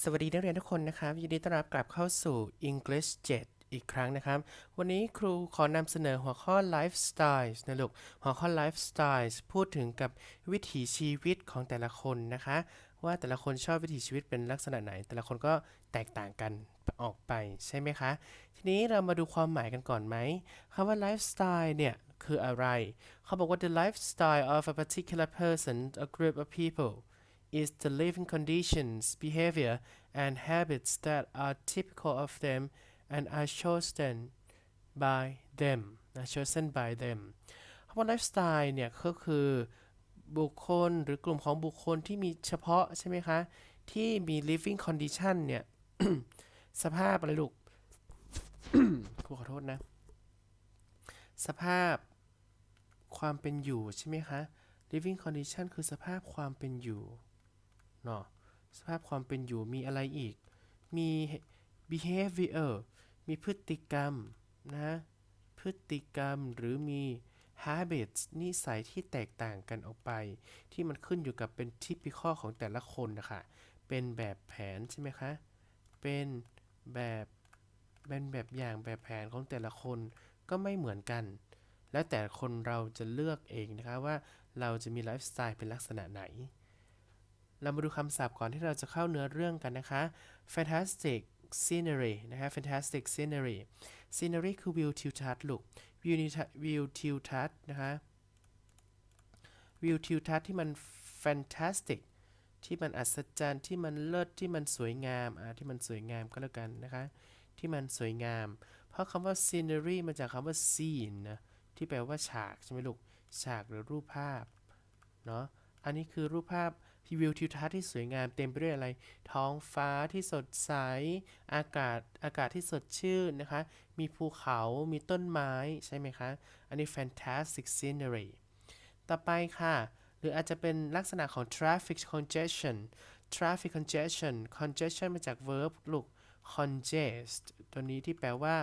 สวัสดีนักเรียนทุกคนนะครับยินดีต้อนรับกลับเข้าสู่ English 7 อีกครั้งนะครับ วันนี้ครูขอนำเสนอหัวข้อ lifestyle นะลูกหัวข้อ lifestyle พูดถึงกับวิถีชีวิตของแต่ละคนนะคะ ว่าแต่ละคนชอบวิถีชีวิตเป็นลักษณะไหน แต่ละคนก็แตกต่างกันออกไปใช่ไหมคะ ทีนี้เรามาดูความหมายกันก่อนไหมคำว่า lifestyle เนี่ยคืออะไร เขาบอกว่า the lifestyle of a particular person a group of people is the living conditions, behavior, and habits that are typical of them and are chosen by them นะ chosen by them คำว่า lifestyle เนี่ยก็คือบุคคลหรือกลุ่มของบุคคลที่มีเฉพาะใช่ไหมคะ ที่มี living condition เนี่ย สภาพอะไรลูกครูขอโทษนะ สภาพความเป็นอยู่ใช่ไหมคะ living condition คือสภาพความเป็นอยู่ เนาะสภาพความเป็นอยู่มีอะไรอีก มี behavior มีพฤติกรรมนะ พฤติกรรมหรือมี habits นิสัยที่แตกต่างกันออกไป ที่มันขึ้นอยู่กับเป็น typical ของแต่ละคนนะคะเป็นแบบแผนใช่ไหมคะ เป็นแบบเป็นแบบอย่างแบบแผนของแต่ละคนก็ไม่เหมือนกัน แล้วแต่คนเราจะเลือกเองนะคะว่าเราจะมีไลฟ์สไตล์เป็นลักษณะไหน เรามาดูคำศัพท์ก่อนที่เราจะเข้าเนื้อเรื่องกันนะคะ fantastic scenery นะคะ fantastic scenery scenery คือวิวทิวทัศน์ลูกวิววิวทิวทัศน์นะคะวิวทิวทัศน์ที่มัน fantastic ที่มันอัศจรรย์ที่มันเลิศที่มันสวยงามอ่าที่มันสวยงามก็แล้วกันนะคะ ที่มันสวยงาม เพราะคำว่า scenery มาจากคำว่า scene นะที่แปลว่าฉากใช่ไหมลูกฉากหรือรูปภาพเนาะอันนี้คือรูปภาพ วิวทิวทัศน์ที่สวยงามเต็มไปด้วยอะไร ท้องฟ้าที่สดใส อากาศอากาศที่สดชื่นนะคะ มีภูเขามีต้นไม้ใช่ไหมคะ อันนี้ fantastic scenery ต่อไปค่ะ หรืออาจจะเป็นลักษณะของ traffic congestion traffic congestion congestion มาจาก verb ลูก congest ตัวนี้ที่แปลว่า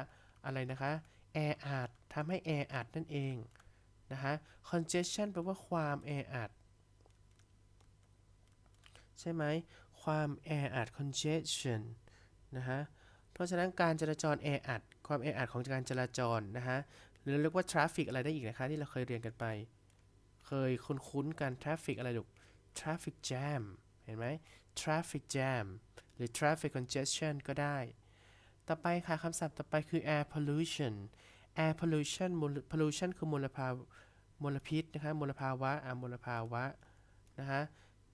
อะไรนะคะ แออัดทำให้แออัดนั่นเองนะคะ congestion แปลว่าความแออัด ใช่ไหมความแออัด congestion นะฮะเพราะฉะนั้นการจราจรแออัดความแออัดของการจราจรนะฮะหรือเรียกว่า traffic อะไรได้อีกนะคะที่เราเคยเรียนกันไป เคยคุ้นๆกัน traffic อะไรลูก traffic jam เห็นไหม traffic jam หรือ traffic congestion ก็ได้ ต่อไปค่ะคำศัพท์ต่อไปคือ air pollution air pollution pollution คือมลภาวะมลพิษนะคะมลภาวะอ่ามลภาวะนะคะ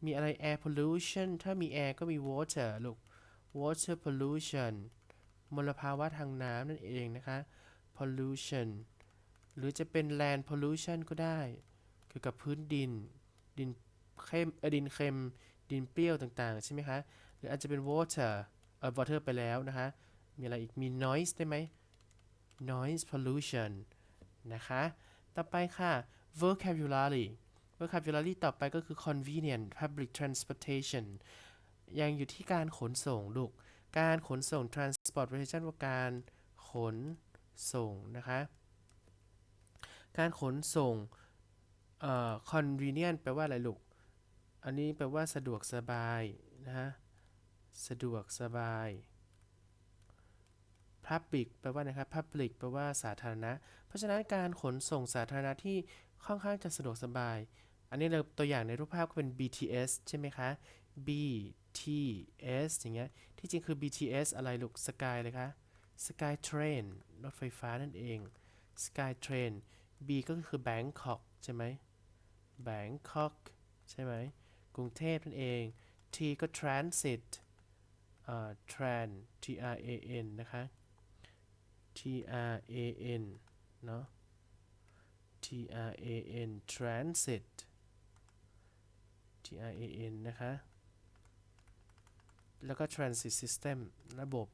มีอะไร air pollution ถ้ามี air ก็มี water ลูก water pollution มลภาวะทางน้ำนั่นเองนะคะ pollution หรือจะเป็น land pollution ก็ได้ เกี่ยวกับพื้นดิน ดินเข้มดินเค็ม ดินเปรี้ยวต่างๆ ใช่ไหมคะ หรืออาจจะเป็น water เอ่อ water ไปแล้วนะคะ มีอะไรอีก มี noise ได้ไหม noise pollution นะคะ ต่อไปค่ะ vocabulary vocabulary ต่อไปก็คือ convenient public transportation ยังอยู่ที่การขนส่งลูก การขนส่ง transportation ว่าการขนส่งนะคะ การขนส่งเอ่อ convenient แปลว่าอะไรลูก อันนี้แปลว่าสะดวกสบายนะฮะ สะดวกสบาย public แปลว่านะครับ public แปลว่าสาธารณะ เพราะฉะนั้นการขนส่งสาธารณะที่ค่อนข้างจะสะดวกสบาย อันนี้เราตัวอย่างในรูปภาพก็เป็น BTS ใช่ไหมคะ BTS อย่างเงี้ย ที่จริงคือ BTS อะไรลูก Sky เลยคะ Sky Train รถไฟฟ้านั่นเอง Sky Train B ก็คือ Bangkok ใช่ไหม Bangkok ใช่ไหม กรุงเทพนั่นเอง T ก็ Transit อ่า Tran T R A N นะคะ T R A N เนาะ T R A N Transit T R A N นะคะ แล้วก็ Transit System ระบบ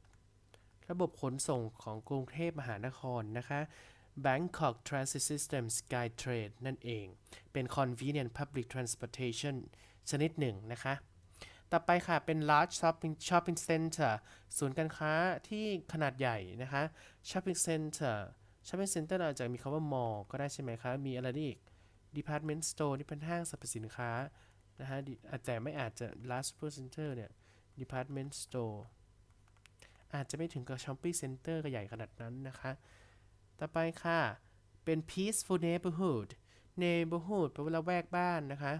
ระบบขนส่งของกรุงเทพมหานครนะคะ Bangkok Transit System SkyTrain นั่นเอง เป็น convenient public transportation ชนิดหนึ่งนะคะ ต่อไปค่ะ เป็น large shopping shopping center ศูนย์การค้าที่ขนาดใหญ่นะคะ shopping center shopping center อาจจะมีคำว่า mall ก็ได้ใช่ไหมคะ มีอะไรอีก department store ที่เป็นห้างสรรพสินค้า นะฮะแต่ไม่อาจจะ large super center เนี่ย department store อาจจะไม่ถึงกับ shopping center ก็ใหญ่ขนาดนั้นนะคะ ต่อไปค่ะ เป็น peaceful neighborhood neighborhood แปลว่าละแวกบ้านนะคะ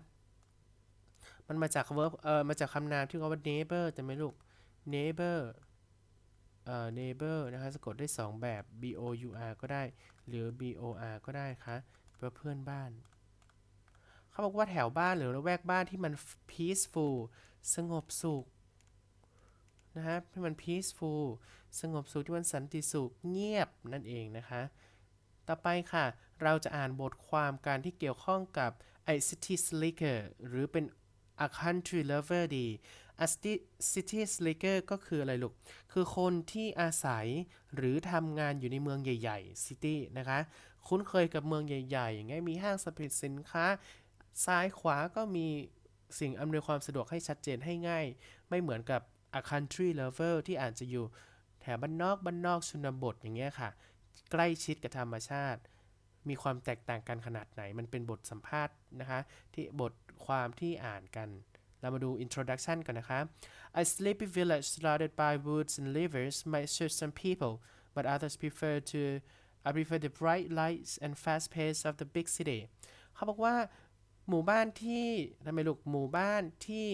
มันมาจาก verb เอ่อ มาจากคำนามที่เขาว่า neighbor แต่ไหมลูก neighbor เอ่อ neighbor นะคะ สะกดได้ 2 แบบ b o u r ก็ได้ หรือ b o r ก็ได้ค่ะแปลเพื่อนบ้าน เขาบอกว่าแถวบ้านหรือละแวกบ้านที่มัน peaceful สงบสุขนะครับที่มัน peaceful สงบสุขที่มันสันติสุขเงียบนั่นเองนะคะ ต่อไปค่ะ เราจะอ่านบทความการที่เกี่ยวข้องกับ a city slicker หรือเป็น a country lover ดี a city slicker ก็คืออะไรลูก คือคนที่อาศัยหรือทำงานอยู่ในเมืองใหญ่ ๆ city นะคะ คุ้นเคยกับเมืองใหญ่ ๆ อย่างเงี้ยมีห้างสรรพสินค้า ซ้ายขวาก็มีสิ่งอำนวยความสะดวกให้ชัดเจนให้ง่าย ไม่เหมือนกับ a country lover ที่อาจจะอยู่แถวบ้านนอกบ้านนอกชนบทอย่างเงี้ยค่ะ ใกล้ชิดกับธรรมชาติ มีความแตกต่างกันขนาดไหน มันเป็นบทสัมภาษณ์นะคะ ที่บทความที่อ่านกัน เรามาดู introduction กันนะคะ A sleepy village surrounded by woods and rivers might suit some people but others prefer to I prefer the bright lights and fast pace of the big city เขาบอกว่า หมู่บ้านที่ทำไมลูกหมู่บ้านที่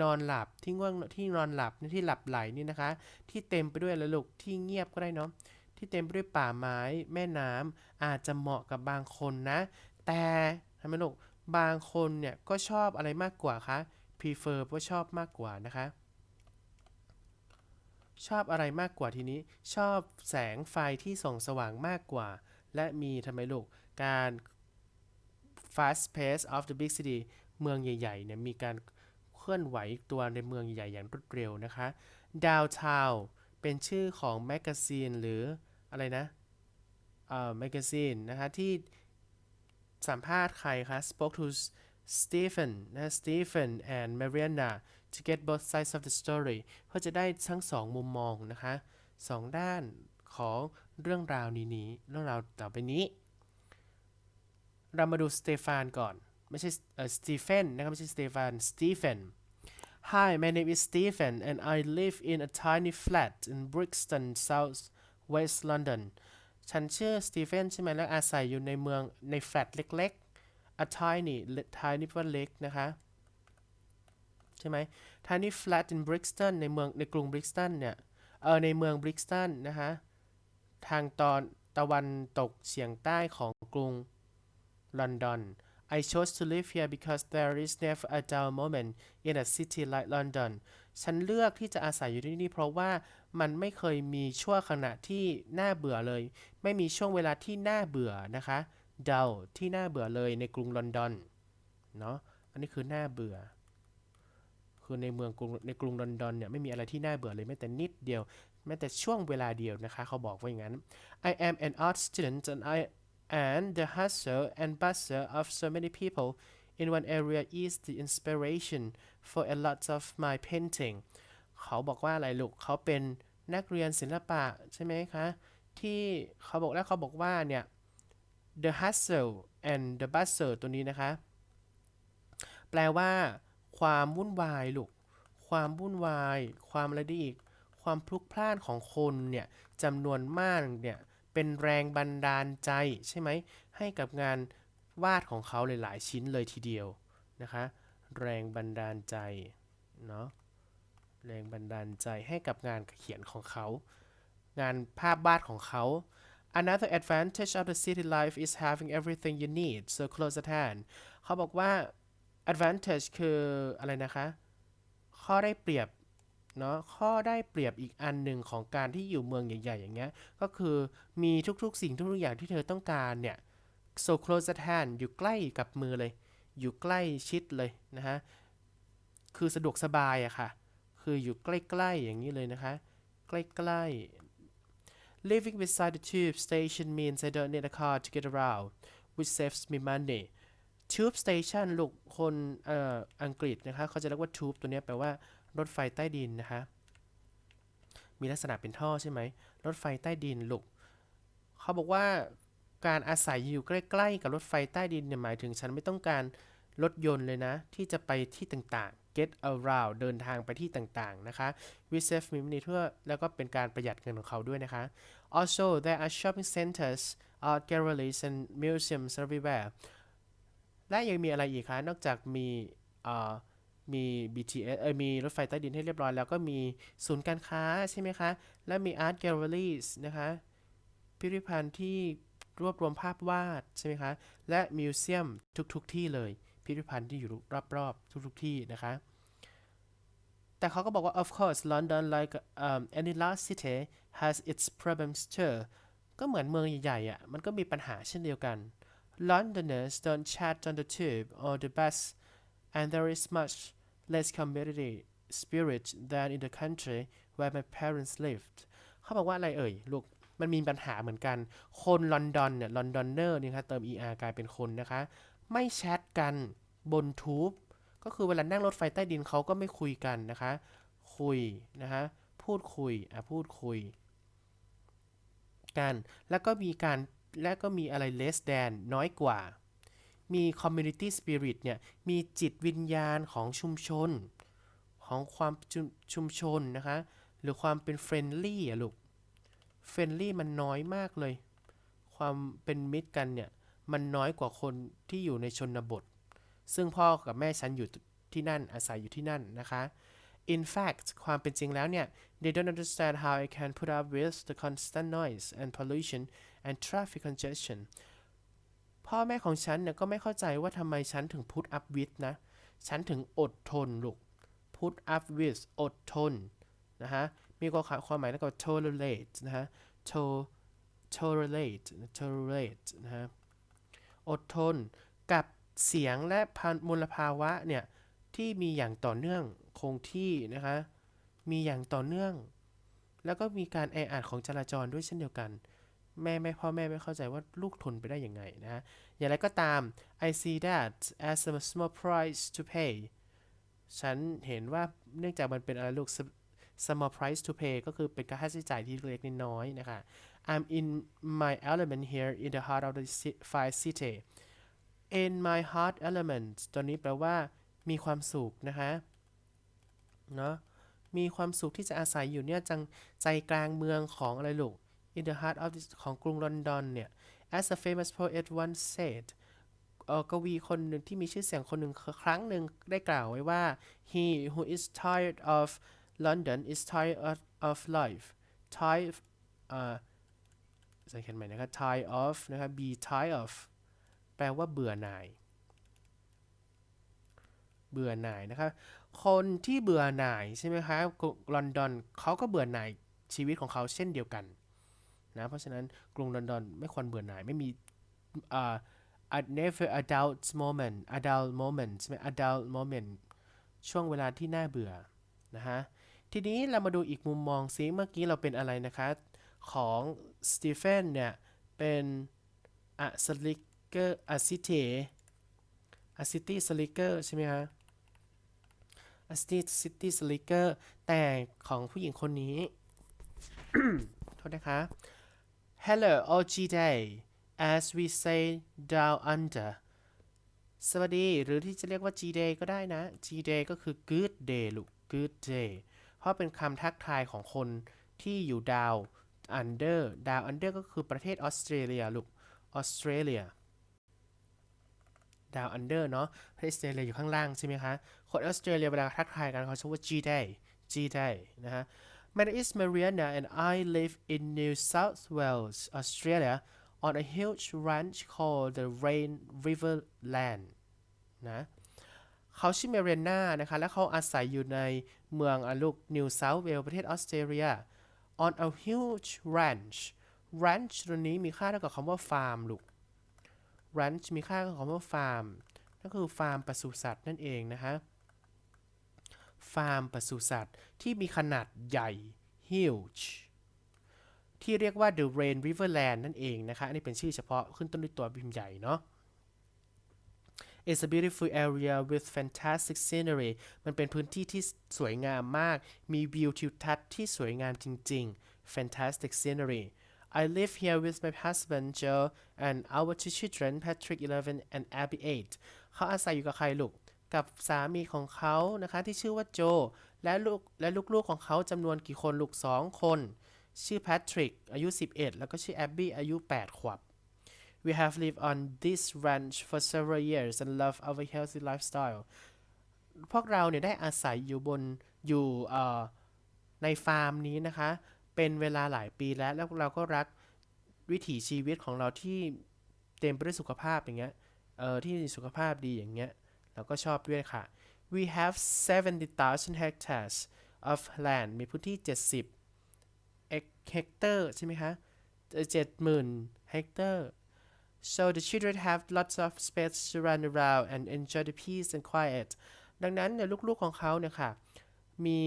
นอนหลับที่ง่วงที่นอนหลับที่หลับไหลนี่นะคะ ที่เต็มไปด้วยอะไรลูกที่เงียบก็ได้เนาะที่เต็มไปด้วยป่าไม้แม่น้ำอาจจะเหมาะกับบางคนนะ แต่ทำไมลูกบางคนเนี่ยก็ชอบอะไรมากกว่าคะ prefer ว่าชอบมากกว่านะคะ ชอบอะไรมากกว่าทีนี้ ชอบแสงไฟที่ส่องสว่างมากกว่า และมีทำไมลูกการ fast pace of the big city เมืองใหญ่ๆเนี่ยมีการเคลื่อนไหวตัวในเมืองใหญ่อย่างรวดเร็วนะคะ downtown เป็นชื่อของแมกกาซีนหรืออะไรนะเอ่อแมกกาซีนนะคะที่สัมภาษณ์ใครคะ spoke to Stephen นะ Stephen and Mariana to get both sides of the story เพื่อจะได้ทั้งสองมุมมองนะคะสองด้านของเรื่องราวนี้นี้เรื่องราวต่อไปนี้ เรามาดูสเตฟานก่อน ไม่ใช่สตีเฟนนะครับ ไม่ใช่สเตฟานสตีเฟน Hi my name is Stephen and I live in a tiny flat in Brixton South West London ฉันชื่อสตีเฟนใช่ไหมแล้วอาศัยอยู่ในเมืองในแฟลตเล็กๆ a tiny tiny ว่าเล็กนะคะ ใช่ไหม tiny flat in Brixton ในเมืองในกรุงบริกตันเนี่ย เออในเมืองบริกตันนะคะ ทางตอนตะวันตกเฉียงใต้ของกรุง ลอนดอน I chose to live here because there is never a dull moment in a city like London ฉันเลือกที่จะอาศัยอยู่ที่นี่เพราะว่ามันไม่เคยมีช่วงขณะที่น่าเบื่อเลย ไม่มีช่วงเวลาที่น่าเบื่อนะคะ dull ที่น่าเบื่อเลยในกรุงลอนดอน เนาะ อันนี้คือน่าเบื่อ คือในเมืองกรุงในกรุงลอนดอนเนี่ยไม่มีอะไรที่น่าเบื่อเลยแม้แต่นิดเดียว แม้แต่ช่วงเวลาเดียวนะคะ เขาบอกว่าอย่างนั้น I am an art student and I and the hustle and bustle of so many people in one area is the inspiration for a lot of my painting เขาบอกว่าอะไรลูก เขาเป็นนักเรียนศิลปะใช่ไหมคะ ที่เขาบอกแล้วเขาบอกว่าเนี่ย the hustle and the bustle ตัวนี้นะคะ แปลว่า ความวุ่นวายลูก ความวุ่นวาย ความอะไรด้อีก ความพลุกพล่านของคนเนี่ยจำนวนมากเนี่ย เป็นแรงบันดาลใจใช่ไหมให้กับงานวาดของเขาหลายๆชิ้นเลยทีเดียวนะคะ แรงบันดาลใจเนาะแรงบันดาลใจให้กับงานเขียนของเขา งานภาพวาดของเขา Another advantage of the city life is having everything you need so close at hand เขาบอกว่า advantage คืออะไรนะคะ ข้อได้เปรียบ เนาะข้อได้เปรียบอีกอันหนึ่งของการที่อยู่เมืองใหญ่ ๆ อย่างเงี้ย ก็คือมีทุกๆ สิ่งทุกๆอย่างที่เธอต้องการเนี่ย so close at hand อยู่ใกล้กับมือเลย อยู่ใกล้ชิดเลยนะฮะ คือสะดวกสบายอะค่ะ คืออยู่ใกล้ๆอย่างนี้เลยนะคะ ใกล้ๆ Living beside the tube station means I don't need a car to get around which saves me money tube station ลูกคนอ,อ,อังกฤษนะคะ เขาจะเรียกว่า tube ตัวเนี้ยแปลว่า รถไฟใต้ดินนะคะ มีลักษณะเป็นท่อใช่ไหม รถไฟใต้ดินลูกเขาบอกว่าการอาศัยอยู่ใกล้ ๆ กับรถไฟใต้ดินเนี่ยหมายถึงฉันไม่ต้องการรถยนต์เลยนะ ที่จะไปที่ต่างๆ get around เดินทางไปที่ต่างๆ นะคะ we save money เพื่อแล้วก็เป็นการประหยัดเงินของเขาด้วยนะคะ also there are shopping centers art galleries and museums everywhere และยังมีอะไรอีกคะ นอกจากมี เอ่อ มี BTS เออมีรถไฟใต้ดินให้เรียบร้อยแล้วก็มีศูนย์การค้าใช่ไหมคะ และมี art galleries นะคะพิพิธภัณฑ์ที่รวบรวมภาพวาดใช่ไหมคะ และมิวเซียมทุกๆทที่เลย พิพิธภัณฑ์ที่อยู่รอบๆทุกๆทที่นะคะ แต่เขาก็บอกว่า of course London like um, any large city has its problems too ก็เหมือนเมืองใหญ่ๆอะมันก็มีปัญหาเช่นเดียวกัน Londoners don't chat on the tube or the bus and there is much less community spirit than in the country where my parents lived เขาบอกว่าอะไรเอ่ยลูกมันมีปัญหาเหมือนกัน คนลอนดอนเนี่ยลอนดอนเนอร์นี่คะเติม er กลายเป็นคนนะคะ ไม่แชทกันบนทูบก็คือเวลานั่งรถไฟใต้ดินเขาก็ไม่คุยกันนะคะ คุยนะคะพูดคุยอะพูดคุย กัน แล้วก็มีการ และก็มีอะไร less than น้อยกว่า มี community spirit เนี่ยมีจิตวิญญาณของชุมชน ของความชุมชุมชนนะคะ หรือความเป็น friendly อะลูก friendly มันน้อยมากเลย ความเป็นมิตรกันเนี่ย มันน้อยกว่าคนที่อยู่ในชนบท ซึ่งพ่อกับแม่ฉันอยู่ที่นั่นอาศัยอยู่ที่นั่นนะคะ In fact ความเป็นจริงแล้วเนี่ย they don't understand how I can put up with the constant noise and pollution and traffic congestion พ่อแม่ของฉันเนี่ยก็ไม่เข้าใจว่าทำไมฉันถึง put up with นะ ฉันถึงอดทนลูก put up with อดทนนะฮะ มีความความหมายแล้วก็ tolerate นะฮะ to tolerate tolerate นะฮะ อดทนกับเสียงและพันมลภาวะเนี่ย ที่มีอย่างต่อเนื่องคงที่นะคะ มีอย่างต่อเนื่อง แล้วก็มีการแออัดของจราจรด้วยเช่นเดียวกัน แม่แม่พ่อแม่ไม่เข้าใจว่าลูกทนไปได้ยังไงนะฮะ อย่างไรก็ตาม I see that as a small price to pay ฉันเห็นว่าเนื่องจากมันเป็นอะไรลูก small price to pay ก็คือเป็นค่าใช้จ่ายที่เล็กๆน้อยนะคะ I'm in my element here in the heart of the five city in my heart element ตัวนี้แปลว่ามีความสุขนะคะ เนาะมีความสุขที่จะอาศัยอยู่เนี่ยจังใจกลางเมืองของอะไรลูก in the heart of the ของกรุงลอนดอนเนี่ย as a famous poet once said เออกวีคนหนึ่งที่มีชื่อเสียงคนหนึ่งครั้งหนึ่งได้กล่าวไว้ว่า he who is tired of London is tired of, of life tired อ่าจะเขียนใหม่นะครับ tired of นะครับ be tired of แปลว่าเบื่อหน่าย เบื่อหน่ายนะครับ คนที่เบื่อหน่ายใช่ไหมคะลอนดอนเขาก็เบื่อหน่ายชีวิตของเขาเช่นเดียวกัน นะเพราะฉะนั้นกรุงลอนดอนไม่ควรเบื่อหน่ายไม่มีอ่า a never a dull moment a dull moment ใช่ไหม a dull moment ช่วงเวลาที่น่าเบื่อนะฮะทีนี้เรามาดูอีกมุมมองซิเมื่อกี้เราเป็นอะไรนะคะของสตีเฟนเนี่ย เป็นอะสลิกเกอร์อะซิเทอะซิตี้สลิเกอร์ใช่ไหมคะอะซิตี้ซิตี้สลิเกอร์แต่ของผู้หญิงคนนี้ โทษนะคะ Hello or G day as we say down under สวัสดี หรือที่จะเรียกว่า G day ก็ได้นะ G day ก็คือ good day ลูก good day เพราะเป็นคำทักทายของคนที่อยู่ดาว under ดาว under ก็คือประเทศออสเตรเลียลูก ออสเตรเลียดาว under เนาะประเทศออสเตรเลียอยู่ข้างล่างใช่ไหมคะ คนออสเตรเลียเวลาทักทายกันเขาใช้ว่า G day G day นะฮะ My name is Mariana and I live in New South Wales, Australia on a huge ranch called the Rain River Land นะเขาชื่อเมเรนานะคะ และเขาอาศัยอยู่ในเมืองอลูกนิวเซาท์เวลประเทศออสเตรเลีย on a huge ranch ranch ตัวนี้มีค่าเท่ากับคำว่าฟาร์มลูก ranch มีค่าเท่ากับคำว่าฟาร์ม ก็คือฟาร์มปศุสัตว์นั่นเองนะคะ ฟาร์มปศุสัตว์ที่มีขนาดใหญ่ huge ที่เรียกว่า the Rain River Land นั่นเองนะคะอันนี้เป็นชื่อเฉพาะขึ้นต้นด้วยตัวพิมพ์ใหญ่เนาะ It's a beautiful area with fantastic scenery มันเป็นพื้นที่ที่สวยงามมาก มีวิวทิวทัศน์ที่สวยงามจริง ๆ fantastic scenery I live here with my husband Joe and our two children Patrick 11 and Abby 8เขาอาศัยอยู่กับใครลูก กับสามีของเขานะคะที่ชื่อว่าโจ และลูกและลูกๆของเขาจำนวนกี่คนลูกสองคน ชื่อแพทริกอายุ 11 แล้วก็ชื่อแอบบี้อายุ 8 ขวบ We have lived on this ranch for several years and love our healthy lifestyle พวกเราเนี่ยได้อาศัยอยู่บนอยู่ในฟาร์มนี้นะคะ เป็นเวลาหลายปีแล้วแล้วเราก็รักวิถีชีวิตของเราที่เต็มไปด้วยสุขภาพอย่างเงี้ยเออที่สุขภาพดีอย่างเงี้ย เราก็ชอบด้วยค่ะ We have 70,000 hectares of land มีพื้นที่ 70 เฮกเตอร์ใช่ไหมคะเจ็ดหมื่นเฮกเตอร์ so the children have lots of space to run around and enjoy the peace and quiet ดังนั้นเนี่ยลูกๆของเขาเนี่ยค่ะ มี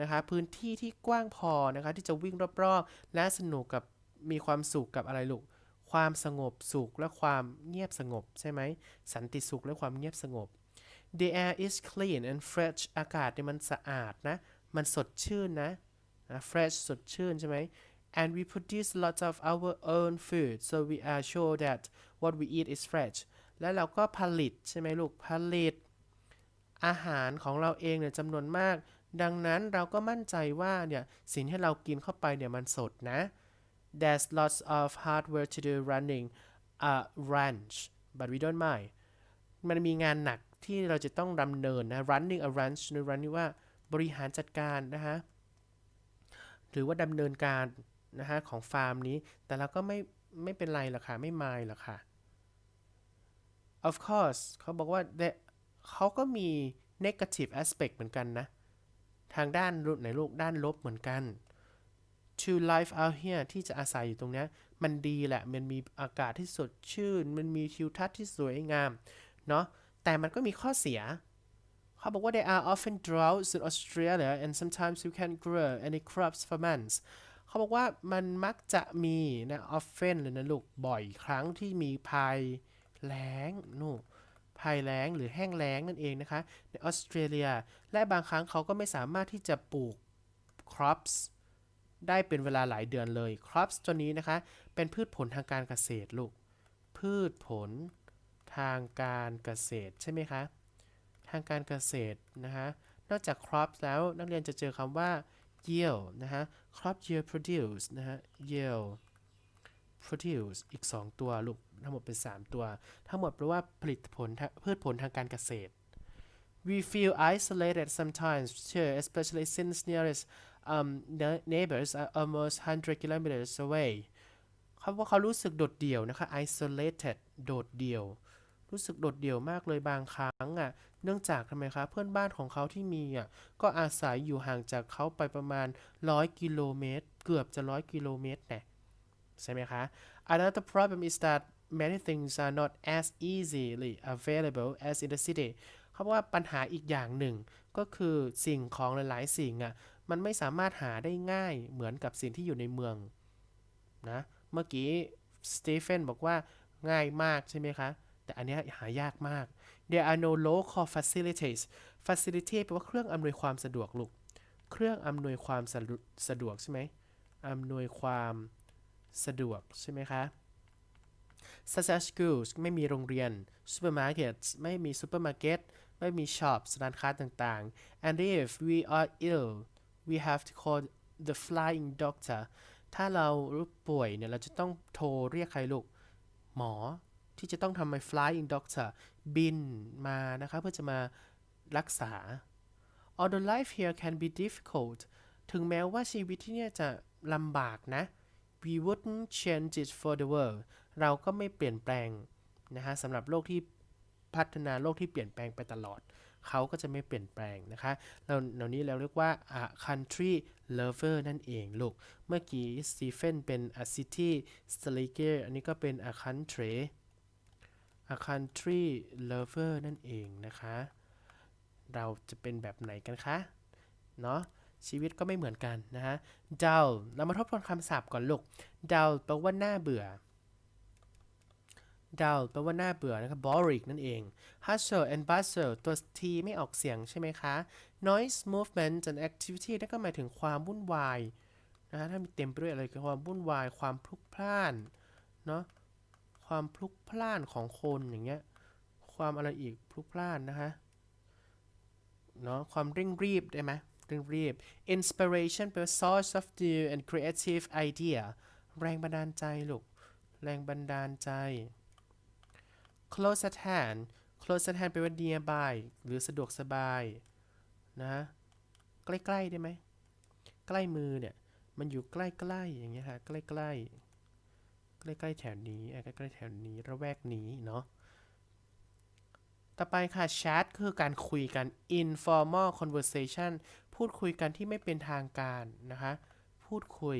นะคะพื้นที่ที่กว้างพอนะคะที่จะวิ่งรอบๆ และสนุกกับมีความสุขกับอะไรลูก ความสงบสุขและความเงียบสงบใช่ไหม สันติสุขและความเงียบสงบ The air is clean and fresh อากาศเนี่ยมันสะอาดนะ มันสดชื่นนะ fresh สดชื่นใช่ไหม and we produce lots of our own food so we are sure that what we eat is fresh และเราก็ผลิตใช่ไหมลูก ผลิต อาหารของเราเองเนี่ยจำนวนมาก ดังนั้นเราก็มั่นใจว่าเนี่ยสิ่งที่เรากินเข้าไปเนี่ยมันสดนะ There's lots of hard work to do running a ranch but we don't mind มันมีงานหนัก ที่เราจะต้องดำเนินนะ running a ranch หรือ running ว่าบริหารจัดการนะฮะหรือว่าดำเนินการนะฮะของฟาร์มนี้ แต่เราก็ไม่ไม่เป็นไรหรอกค่ะ ไม่มายหรอกค่ะ of course เขาบอกว่าเขาก็มี negative aspect เหมือนกันนะ ทางด้านไหนลูกด้านลบเหมือนกัน to life out here ที่จะอาศัยอยู่ตรงนี้มันดีแหละ มันมีอากาศที่สดชื่น มันมีทิวทัศน์ที่สวยงาม เนาะ แต่มันก็มีข้อเสีย เขาบอกว่า there are often droughts in Australia and sometimes you can't grow any crops for months เขาบอกว่ามันมักจะมีนะ often เลยนะลูก บ่อยครั้งที่มีภัยแล้งนู่นภัยแล้งหรือแห้งแล้งนั่นเองนะคะ ในออสเตรเลีย และบางครั้งเขาก็ไม่สามารถที่จะปลูก crops ได้เป็นเวลาหลายเดือนเลย crops ตัวนี้นะคะ เป็นพืชผลทางการเกษตรลูก พืชผล ทางการเกษตรใช่ไหมคะทางการเกษตรนะคะนอกจาก crops แล้วนักเรียนจะเจอคำว่า yield นะฮะ crop yield produce นะฮะ yield produce อีก 2 ตัวลูกทั้งหมดเป็น 3 ตัว ทั้งหมดแปลว่าผลิตผลทางพืชผลทางการเกษตร we feel isolated sometimes too especially since nearest um, ne- neighbors are almost 100 kilometers away เขาว่าเขารู้สึกโดดเดี่ยวนะคะ isolated โดดเดี่ยว รู้สึกโดดเดี่ยวมากเลยบางครั้งอะ เนื่องจากทำไมคะเพื่อนบ้านของเขาที่มีอะก็อาศัยอยู่ห่างจากเขาไปประมาณ100กิโลเมตรเกือบจะ100กิโลเมตรแน่ใช่ไหมคะ Another problem is that many things are not as easily available as in the city เขาบอกว่าปัญหาอีกอย่างหนึ่ง ก็คือสิ่งของหลาย ๆ สิ่งอะมันไม่สามารถหาได้ง่ายเหมือนกับสิ่งที่อยู่ในเมืองนะเมื่อกี้สเตเฟนบอกว่าง่ายมากใช่ไหมคะ แต่อันนี้หายากมาก There are no local facilities facility แปลว่าเครื่องอำนวยความสะดวกลูก เครื่องอำนวยความสะดวสะดวกใช่ไหมอำนวยความสะดวกใช่ไหมคะ such as schools ไม่มีโรงเรียน supermarkets ไม่มีซูเปอร์มาร์เก็ตไม่มี shops ร้านค้าต่างๆ and if we are ill we have to call the flying doctor ถ้าเรารู้ป่วยเนี่ย เราจะต้องโทรเรียกใครลูก หมอ ที่จะต้องทำไม flying doctor บินมานะคะเพื่อจะมารักษา although life here can be difficult ถึงแม้ว่าชีวิตที่เนี่ยจะลำบากนะ we wouldn't change it for the world เราก็ไม่เปลี่ยนแปลงนะฮะสำหรับโลกที่พัฒนาโลกที่เปลี่ยนแปลงไปตลอด เขาก็จะไม่เปลี่ยนแปลงนะคะเราเหล่านี้เราเรียกว่า a country lover นั่นเองลูก เมื่อกี้สตีเฟนเป็น a city slacker อันนี้ก็เป็น a country a country lover นั่นเองนะคะ เราจะเป็นแบบไหนกันคะ เนาะชีวิตก็ไม่เหมือนกันนะฮะ dull เรามาทบทวนคำศัพท์ก่อนลูก dull แปลว่าน่าเบื่อ dull แปลว่าน่าเบื่อนะครับ boring นั่นเอง hustle and bustle ตัว t ไม่ออกเสียงใช่ไหมคะ noise movement and activity นั่นก็หมายถึงความวุ่นวายนะฮะถ้ามีเต็มไปด้วยอะไรคือความวุ่นวาย ความพลุกพล่าน เนาะ ความพลุกพล่านของคนอย่างเงี้ย ความอะไรอีกพลุกพล่านนะคะเนาะความเร่งรีบได้ไหมเร่งรีบ inspiration แปลว่า source of new and creative idea แรงบันดาลใจลูก แรงบันดาลใจ close at hand close at hand แปลว่า nearby หรือสะดวกสบายนะใกล้ ๆ ได้ไหม ใกล้มือเนี่ย มันอยู่ใกล้ ๆ อย่างเงี้ยค่ะใกล้ ๆ ใกล้ๆแถวนี้ใกล้ๆแถวนี้ระแวกนี้เนาะต่อไปค่ะ chat คือการคุยกัน informal conversation พูดคุยกันที่ไม่เป็นทางการนะคะ พูดคุย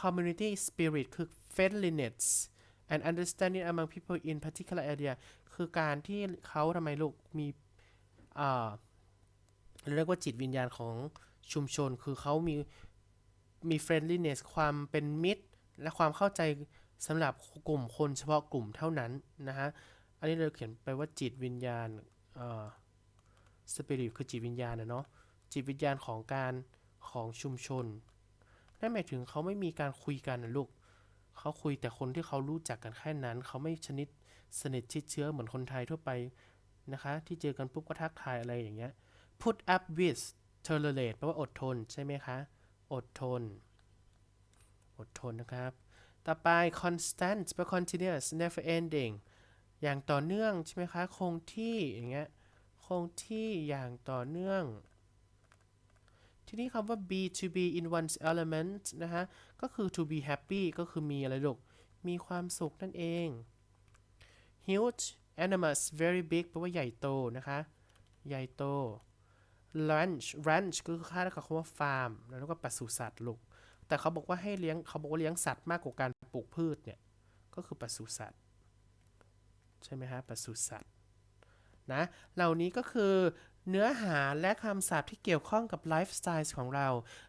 community spirit คือ friendliness and understanding among people in particular area คือการที่เขาทำไมลูกมีเรียกว่าจิตวิญญาณของชุมชน คือเขามีมี friendliness ความเป็นมิตร และความเข้าใจ สำหรับกลุ่มคนเฉพาะกลุ่มเท่านั้นนะฮะ อันนี้เราเขียนไปว่าจิตวิญญาณเอ่อสปิริตคือจิตวิญญาณนะเนาะ จิตวิญญาณของการของชุมชน นั่นหมายถึงเขาไม่มีการคุยกันนะลูก เขาคุยแต่คนที่เขารู้จักกันแค่นั้น เขาไม่ชนิดสนิทชิดเชื้อเหมือนคนไทยทั่วไปนะคะ ที่เจอกันปุ๊บก็ทักทายอะไรอย่างเงี้ย put up with tolerate แปลว่าอดทนใช่ไหมคะ อดทน อดทนนะครับ ต่อไป constant แปลว่า continuous never ending อย่างต่อเนื่องใช่ไหมคะ คงที่อย่างเงี้ย คงที่อย่างต่อเนื่อง ทีนี้คำว่า be to be in one's element นะฮะ ก็คือ to be happy ก็คือมีอะไรลูก มีความสุขนั่นเอง huge enormous very big แปลว่าใหญ่โตนะคะ ใหญ่โต ranch ranch ก็คือค่ากับคำว่าฟาร์ม แล้วก็ปศุสัตว์ลูก แต่เขาบอกว่าให้เลี้ยง เขาบอกว่าเลี้ยงสัตว์มากกว่าการ ปลูกพืชเนี่ยก็คือปศุสัตว์ใช่ไหมฮะปศุสัตว์นะเหล่านี้ก็คือเนื้อหาและคำศัพท์ที่เกี่ยวข้องกับไลฟ์สไตล์ของเรา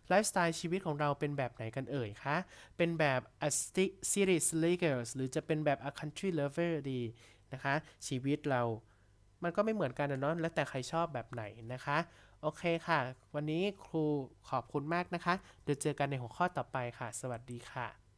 ไลฟ์สไตล์ชีวิตของเราเป็นแบบไหนกันเอ่ยคะ เป็นแบบ a sti- series leaders หรือจะเป็นแบบ a country lover ดีนะคะ ชีวิตเรา มันก็ไม่เหมือนกันนะเนาะ แล้วแต่ใครชอบแบบไหนนะคะ โอเคค่ะ วันนี้ครูขอบคุณมากนะคะ เดี๋ยวเจอกันในหัวข้อต่อไปค่ะ สวัสดีค่ะ